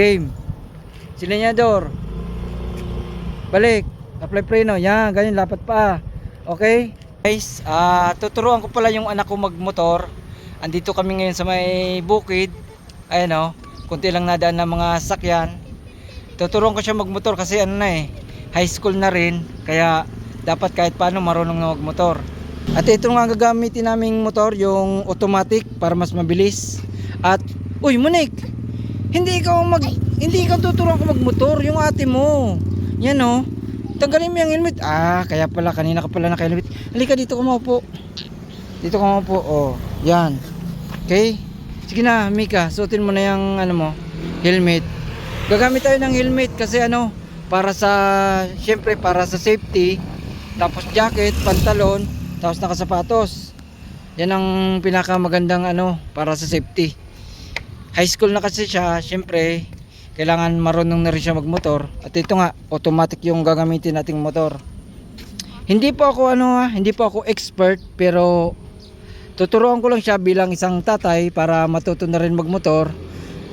Game. Silinyador. Balik. Apply preno. Yan, ganyan lapat pa. Okay? Guys, ah tuturuan ko pala yung anak ko magmotor. Andito kami ngayon sa may bukid. Ayan oh, kunti lang nadaan ng mga sakyan. Tuturuan ko siya magmotor kasi ano na eh, high school na rin. Kaya dapat kahit paano marunong na magmotor. At ito nga gagamitin naming motor, yung automatic para mas mabilis. At, uy Monik, hindi ikaw mag, hindi ikaw tuturuan ko magmotor, yung ate mo. Yan oh. Tanggalin mo yung helmet. Ah, kaya pala kanina ka pala naka-helmet. Halika dito ka maupo. Dito ka maupo. Oh, yan. Okay? Sige na, Mika, suotin mo na yung ano mo, helmet. Gagamit tayo ng helmet kasi ano, para sa syempre para sa safety. Tapos jacket, pantalon, tapos nakasapatos. Yan ang pinakamagandang ano para sa safety. High school na kasi siya, syempre kailangan marunong na rin siya magmotor. At ito nga, automatic yung gagamitin nating motor. Hindi po ako ano ha, hindi po ako expert pero tuturuan ko lang siya bilang isang tatay para matuto na rin magmotor.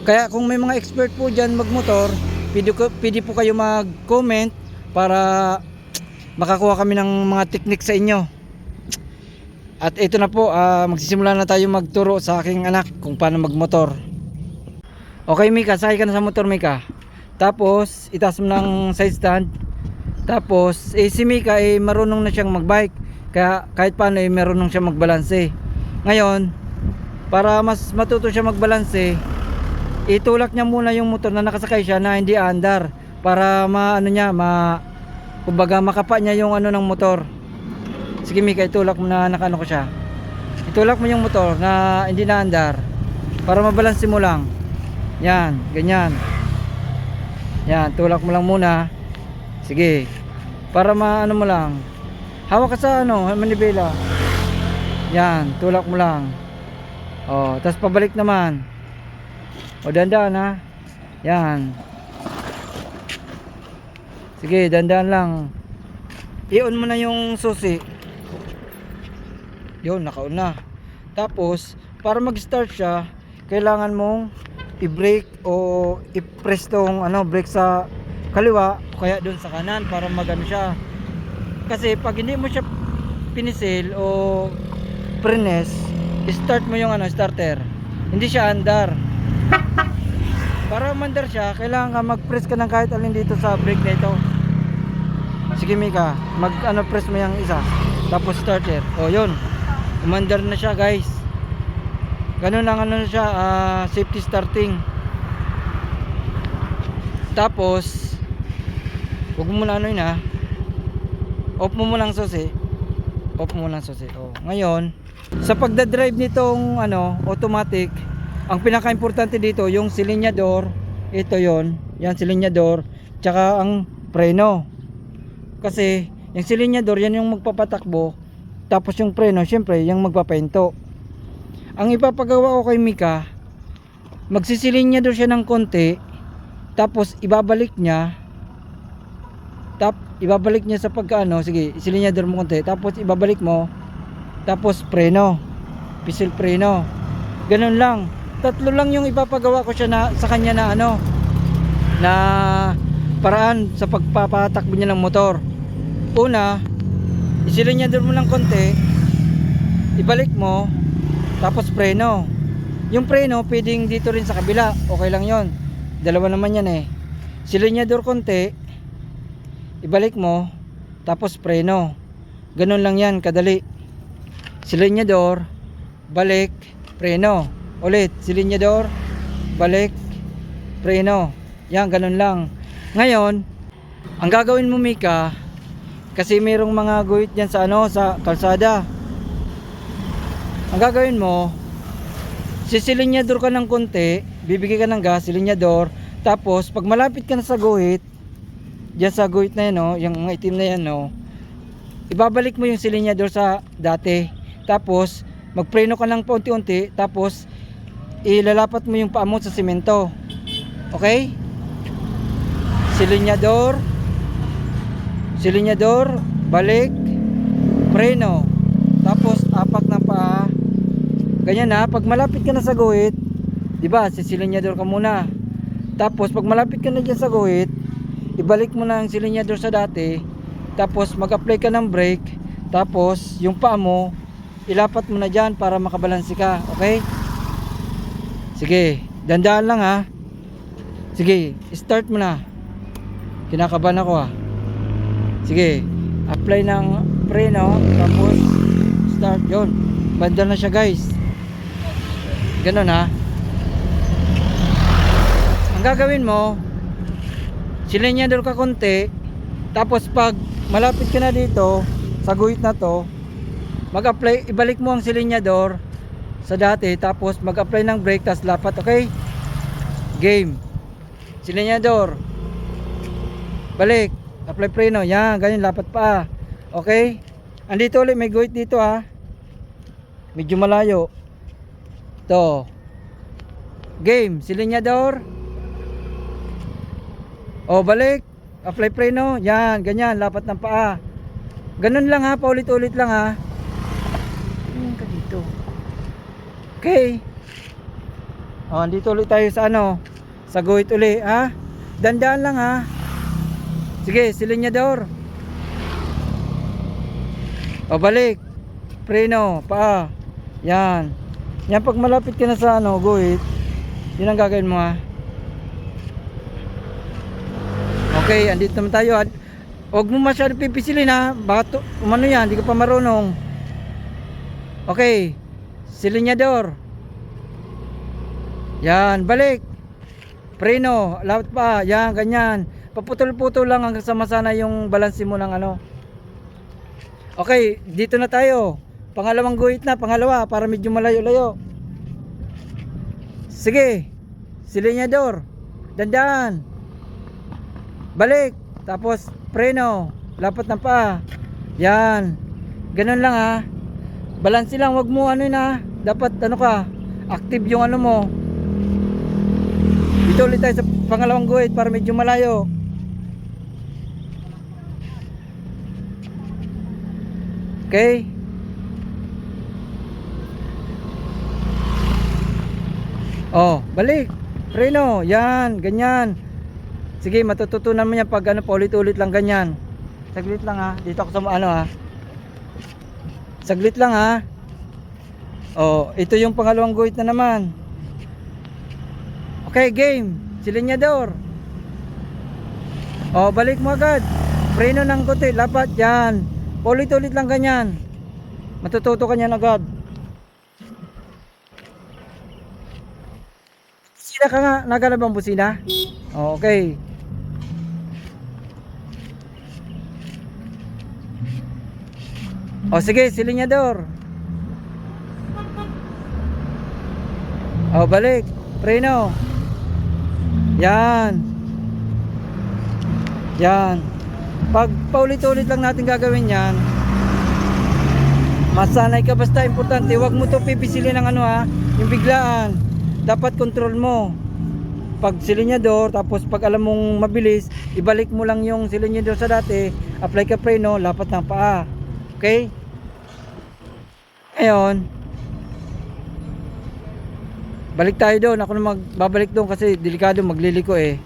Kaya kung may mga expert po dyan magmotor, pwede, ko, pwede po kayo mag-comment para makakuha kami ng mga technique sa inyo. At ito na po, ah, magsisimula na tayo magturo sa aking anak kung paano magmotor. Okay Mika, sakay ka na sa motor Mika. Tapos, itaas mo ng side stand. Tapos, eh, si Mika eh, marunong na siyang magbike. Kaya kahit paano eh, marunong siya magbalanse. Ngayon, para mas matuto siya magbalanse, itulak niya muna yung motor na nakasakay siya na hindi andar. Para maano niya, ma, kumbaga makapa niya yung ano ng motor. Sige Mika, itulak mo na nakano ko siya. Itulak mo yung motor na hindi na andar. Para mabalanse mo lang. Yan, ganyan. Yan, tulak mo lang muna. Sige. Para maano mo lang. Hawak ka sa ano, manibela. Yan, tulak mo lang. Oh, tapos pabalik naman. O dandan ha. Yan. Sige, dandan lang. I-on mo na yung susi. Yun, naka-on na. Tapos, para mag-start siya, kailangan mong i-brake o i-press tong ano, brake sa kaliwa kaya doon sa kanan para magano siya. Kasi pag hindi mo siya pinisil o prines, start mo yung ano, starter. Hindi siya andar. Para mandar siya, kailangan ka mag-press ka ng kahit alin dito sa brake na ito. Sige Mika, mag ano press mo yung isa. Tapos starter. O yun. Umandar na siya guys. Ganun lang ano na siya, ah, safety starting. Tapos Huwag mo muna ano yun ha. Off mo muna ang susi. Off mo muna ang susi. Oh. Ngayon, sa pagdadrive nitong ano, automatic, ang pinaka-importante dito, yung silinyador, ito yon yan silinyador, tsaka ang preno. Kasi, yung silinyador, yan yung magpapatakbo, tapos yung preno, syempre, yung magpapahinto. Ang ipapagawa ko kay Mika, magsisilinyador siya ng konti, tapos ibabalik niya, tap ibabalik niya sa pagkaano sige silinyador mo konti tapos ibabalik mo tapos preno pisil preno. Ganun lang. Tatlo lang yung ipapagawa ko siya na sa kanya na ano na paraan sa pagpapatakbo niya ng motor. Una isilinyador mo ng konti ibalik mo tapos preno. Yung preno pwedeng dito rin sa kabila. Okay lang yon dalawa naman yan eh. Silinyador konti ibalik mo tapos preno. Ganun lang yan kadali. Silinyador balik preno. Ulit silinyador balik preno. Yan ganun lang. Ngayon ang gagawin mo Mika kasi mayroong mga guhit dyan sa ano sa kalsada ang gagawin mo sisilinyador ka ng konti bibigay ka ng gas silinyador tapos pag malapit ka na sa guhit Diyan sa guhit na yan, no, yung mga itim na yan, no, ibabalik mo yung silinyador sa dati. Tapos, magpreno ka lang paunti-unti. Tapos, ilalapat mo yung paa sa simento. Okay? Silinyador. Silinyador. Balik. Preno. Tapos, apak ng paa. Ganyan na. Pag malapit ka na sa guhit, di ba, sisilinyador ka muna. Tapos pag malapit ka na dyan sa guhit, ibalik mo na ang silinyador sa dati. Tapos mag-apply ka ng brake. Tapos yung paa mo, ilapat mo na dyan para makabalansi ka. Okay? Sige, dandaan lang ha. Sige, start mo na. Kinakabahan ako ha. Sige, apply ng preno. Tapos start. Yun, banda na siya guys. Ganun ha. Ang gagawin mo, silinyador ka konti, tapos pag malapit ka na dito, sa guhit na to, mag-apply, ibalik mo ang silinyador sa dati, tapos mag-apply ng brake, tapos lapat, okay? Game. Silinyador. Balik. Apply preno. Yan, ganyan, lapat pa. Okay? Andito ulit, may guhit dito ha. Medyo malayo. To. Game. Silinyador. O, balik. Apply preno. Yan, ganyan. Lapat ng paa. Ganun lang ha. Paulit-ulit lang ha. Ganyan ka dito. Okay. O, andito ulit tayo sa ano. Sa guhit ulit ha. Dandaan lang ha. Sige, silinyador. O, balik. Preno. Paa. Yan. Yan, pag malapit ka na sa ano, guhit. Yun ang gagawin mo ha. Okay, andito naman tayo. Ad- Huwag mo masyado pipisilin ha. Baka to, umano yan, hindi ka pa marunong. Okay. Silinyador. Yan, balik. Preno, lawat pa. Yan, ganyan. Paputol-putol lang hanggang sa masana yung balansi mo ng ano. Okay, dito na tayo. Pangalawang guhit na, pangalawa, para medyo malayo-layo. Sige. Silinyador. Dandaan. Balik. Tapos preno. Lapat ng paa. Yan. Ganun lang ha. Balansi lang. Wag mo ano na. Dapat ano ka. Active yung ano mo. Dito ulit tayo sa pangalawang guhit para medyo malayo. Okay. Oh, balik. Preno, yan, ganyan. Sige, matututunan mo yan pag ano, paulit-ulit lang ganyan. Saglit lang ha. Dito ako sa ano ha. Saglit lang ha. Oh, ito yung pangalawang guhit na naman. Okay, game. Silinyador. Oh, balik mo agad. Preno ng konti, lapat yan. Paulit-ulit lang ganyan. Matututo ka niyan agad. Busina ka nga. Nagana bang busina? Okay. O sige, silinyador. O balik. Preno. Yan. Yan. Pag paulit-ulit lang natin gagawin yan, masanay ka basta importante. Huwag mo to pipisilin ng ano ha, yung biglaan. Dapat control mo. Pag silinyador, tapos pag alam mong mabilis, ibalik mo lang yung silinyador sa dati, apply ka preno, lapat ng paa. Okay? Ngayon, balik tayo doon. Ako na magbabalik doon kasi delikado magliliko eh.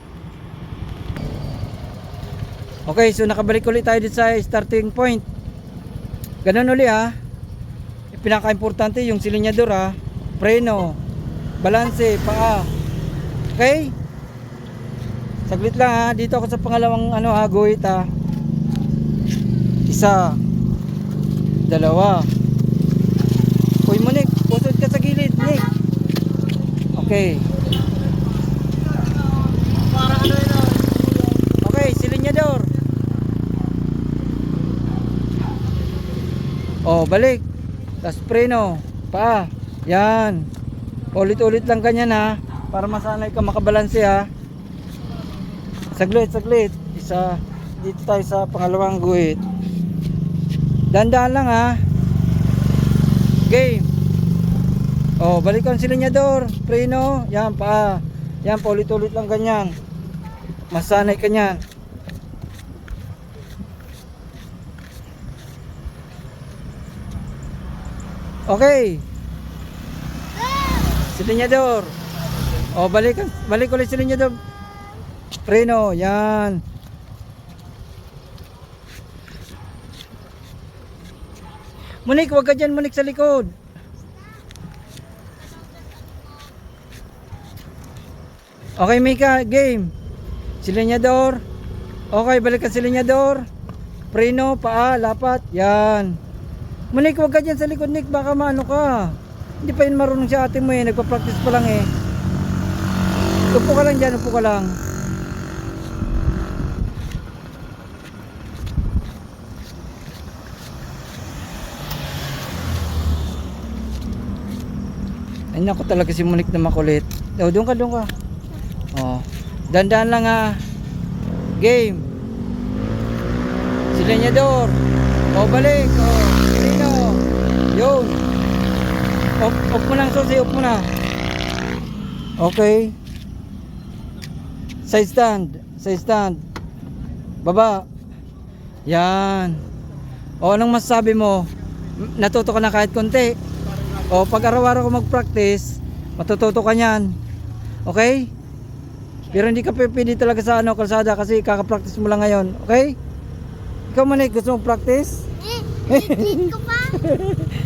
Okay, so nakabalik ulit tayo dito sa starting point. Ganun uli ha. Pinaka-importante yung silinyador ha. Preno, balanse, paa. Okay? Saglit lang ha. Dito ako sa pangalawang ano ha, guhit ha. Isa. Dalawa. Uy mo Nick, pusod ka sa gilid Nick. Okay. Ano ah. Okay, silinyador. Oh, balik. Tapos preno. Pa. Yan. Ulit-ulit lang ganyan ha. Para masanay ka makabalanse ha. Saglit, saglit. Isa. Dito tayo sa pangalawang guhit. Dandaan lang ha. Game. Oh, balik ang silinyador. Preno. Yan pa. Yan, paulit-ulit lang ganyan. Masanay ka niyan. Okay. Silinyador. O balik balik ulit silinyador. Preno, yan. Monique, wag ka dyan, Monique, sa likod. Okay, Mika, game. Silinyador. Okay, balik ka silinyador. Preno, paa, lapat. Yan. Monique, wag ka dyan sa likod, Nick. Baka maano ka. Hindi pa yun marunong si ate mo eh. Nagpa-practice pa lang eh. Upo ka lang dyan, upo ka lang. Ay naku talaga si Monique na makulit. Oh, doon ka, doon ka. Oh. Dandan lang ah. Game. Si Lenyador. Oh, balik. Oh, Sino? Yun. Off, off mo lang, Susi. Off mo na. Okay. Side stand. Side stand. Baba. Yan. O, anong masasabi mo? Natuto ka na kahit konti. O, pag araw-araw ka mag-practice, matututo ka niyan. Okay? Pero hindi ka pwede talaga sa ano, kalsada kasi kaka-practice mo lang ngayon. Okay? Ikaw man gusto mo practice? Eh, ko pa.